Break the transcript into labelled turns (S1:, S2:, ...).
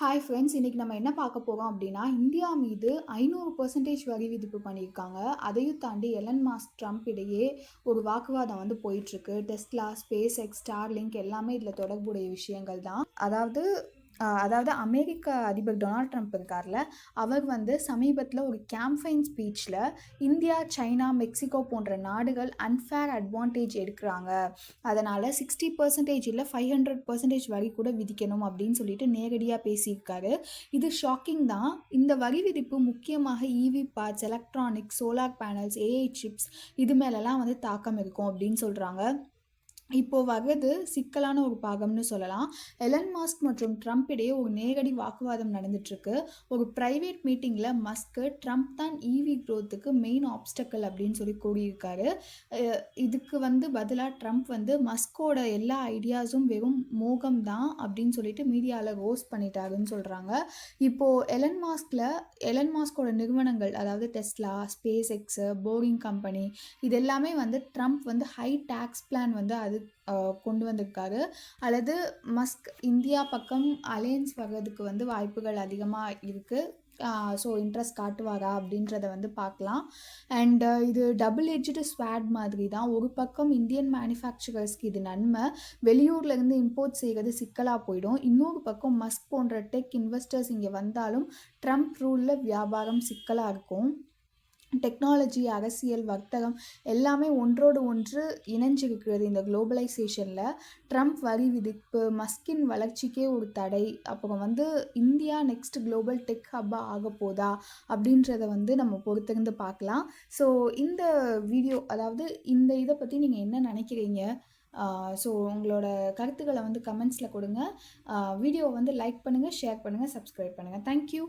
S1: Hi friends இன்றைக்கி நம்ம என்ன பார்க்க போகிறோம் அப்படின்னா இந்தியா மீது ஐநூறு பர்சன்டேஜ் வரி விதிப்பு பண்ணியிருக்காங்க. அதையும் தாண்டி எலன் மாஸ்க் ட்ரம்ப் இடையே ஒரு வாக்குவாதம் வந்து போயிட்டுருக்கு டெஸ்ட்லா ஸ்பேஸ் எக்ஸ் ஸ்டார்லிங்க் எல்லாமே இதில் தொடர்புடைய விஷயங்கள் தான். அதாவது அதாவது அமெரிக்க அதிபர் டொனால்ட் ட்ரம்ப் இருக்கார்ல அவர் வந்து சமீபத்தில் ஒரு கேம்பெயின் ஸ்பீச்சில் இந்தியா சைனா மெக்சிகோ போன்ற நாடுகள் அன்ஃபேர் அட்வான்டேஜ் எடுக்கிறாங்க. அதனால் சிக்ஸ்டி பர்சன்டேஜ் இல்லை ஃபைவ் ஹண்ட்ரட் பர்சன்டேஜ் வரி கூட விதிக்கணும் அப்படின்னு சொல்லிட்டு நேரடியாக பேசியிருக்காரு. இது ஷாக்கிங் தான். இந்த வரி விதிப்பு முக்கியமாக EV parts electronics solar panels AI chips இது மேலெல்லாம் வந்து தாக்கம் இருக்கும் அப்படின்னு சொல்கிறாங்க இப்போ வர்றது சிக்கலான ஒரு பாகம்னு சொல்லலாம். எலன் மாஸ்க் மற்றும் ட்ரம்ப் இடையே ஒரு நேரடி வாக்குவாதம் நடந்துட்டுருக்கு. ஒரு ப்ரைவேட் மீட்டிங்கில் மஸ்க்கு ட்ரம்ப் தான் இவி க்ரோத்துக்கு மெயின் ஆப்ஸ்டக்கல் அப்படின்னு சொல்லி கூறியிருக்காரு. இதுக்கு வந்து பதிலாக ட்ரம்ப் வந்து மஸ்கோட எல்லா ஐடியாஸும் வெறும் மோகம் தான் அப்படின்னு சொல்லிட்டு மீடியாவில் ரோஸ் பண்ணிட்டாருன்னு சொல்கிறாங்க இப்போது எலன் மாஸ்கில் எலன் மாஸ்கோட நிறுவனங்கள் அதாவது Tesla SpaceX Boring company இது எல்லாமே வந்து ட்ரம்ப் வந்து ஹை டேக்ஸ் பிளான் வந்து அது வந்து கொண்டு வந்திருக்காரு. அல்லது மஸ்க் இந்தியா பக்கம் அலையன்ஸ் வர்றதுக்கு வந்து வாய்ப்புகள் அதிகமாக இருக்குது ஸோ இன்ட்ரெஸ்ட் காட்டுவாரா அப்படின்றத வந்து பார்க்கலாம். அண்ட் இது டபுள் எட்ஜ்டு ஸ்வாட் மாதிரி தான். ஒரு பக்கம் இந்தியன் மேனுஃபேக்சரர்ஸ்க்கு இது நன்மை. வெளியூர்லேருந்து இம்போர்ட் செய்கிறது சிக்கலாக போயிடும். இன்னொரு பக்கம் மஸ்க் போன்ற டெக் இன்வெஸ்டர்ஸ் இங்கே வந்தாலும் ட்ரம்ப் ரூலில் வியாபாரம் சிக்கலாக இருக்கும். டெக்னாலஜி அரசியல் வர்த்தகம் எல்லாமே ஒன்றோடு ஒன்று இணைஞ்சிருக்கிறது இந்த குளோபலைசேஷனில். ட்ரம்ப் வரி விதிப்பு மஸ்கின் வளர்ச்சிக்கே ஒரு தடை அப்புறம் வந்து இந்தியா நெக்ஸ்ட் குளோபல் டெக் ஹப்பாக ஆக போதா அப்படின்றத வந்து நம்ம பொறுத்திருந்து பார்க்கலாம். ஸோ இந்த வீடியோ அதாவது இந்த இதை பற்றி நீங்கள் என்ன நினைக்கிறீங்க? ஸோ உங்களோட கருத்துக்களை வந்து கமெண்ட்ஸில் கொடுங்க. வீடியோவை வந்து லைக் பண்ணுங்கள் ஷேர் பண்ணுங்கள் சப்ஸ்கிரைப் பண்ணுங்கள் தேங்க்யூ